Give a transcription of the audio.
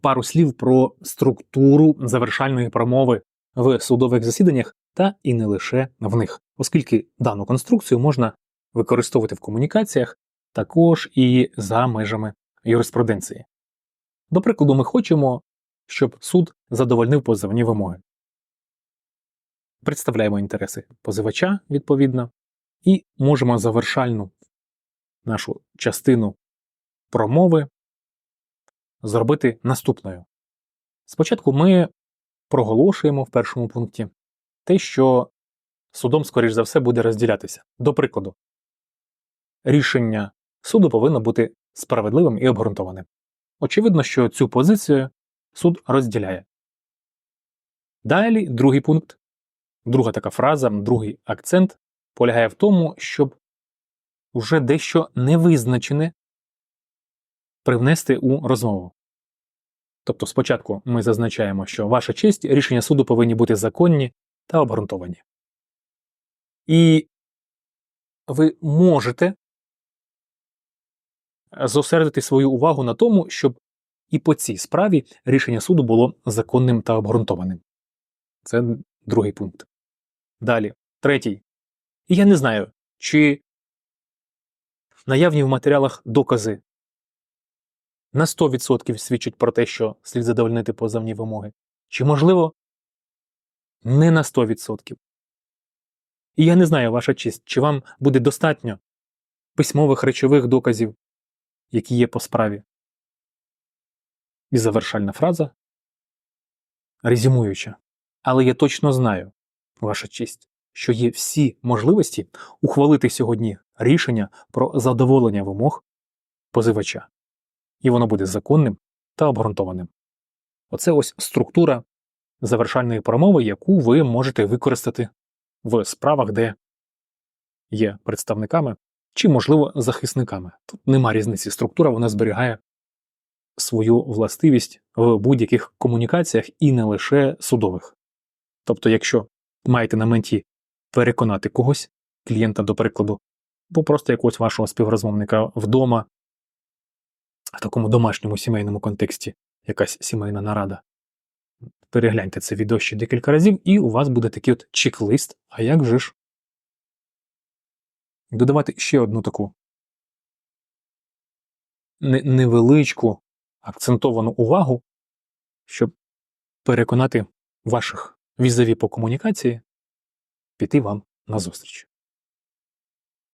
Пару слів про структуру завершальної промови в судових засіданнях та і не лише в них, оскільки дану конструкцію можна використовувати в комунікаціях також і за межами юриспруденції. До прикладу, ми хочемо, щоб суд задовольнив позовні вимоги. Представляємо інтереси позивача відповідно і можемо завершальну нашу частину промови зробити наступною. Спочатку ми проголошуємо в першому пункті те, що судом, скоріш за все, буде розділятися. До прикладу, рішення суду повинно бути справедливим і обґрунтованим. Очевидно, що цю позицію суд розділяє. Далі, другий пункт, друга така фраза, другий акцент полягає в тому, щоб уже дещо невизначене привнести у розмову. Тобто спочатку ми зазначаємо, що ваша честь рішення суду повинні бути законні та обґрунтовані. І ви можете зосередити свою увагу на тому, щоб і по цій справі рішення суду було законним та обґрунтованим. Це другий пункт. Далі, третій. І я не знаю, чи наявні в матеріалах докази на 100% свідчать про те, що слід задовольнити позовні вимоги, чи, можливо, не на 100%. І я не знаю, ваша честь, чи вам буде достатньо письмових речових доказів, які є по справі. І завершальна фраза резюмуюча. Але я точно знаю, ваша честь, що є всі можливості ухвалити сьогодні рішення про задоволення вимог позивача, і воно буде законним та обґрунтованим. Оце ось структура завершальної промови, яку ви можете використати в справах, де є представниками чи, можливо, захисниками. Тут нема різниці. Структура вона зберігає свою властивість в будь-яких комунікаціях і не лише судових. Тобто, якщо маєте на меті переконати когось, клієнта, до прикладу, або просто якогось вашого співрозмовника вдома, в такому домашньому сімейному контексті, якась сімейна нарада. Перегляньте це відео ще декілька разів, і у вас буде такий от чек-лист, а як же ж додавати ще одну таку невеличку акцентовану увагу, щоб переконати ваших візаві по комунікації піти вам назустріч.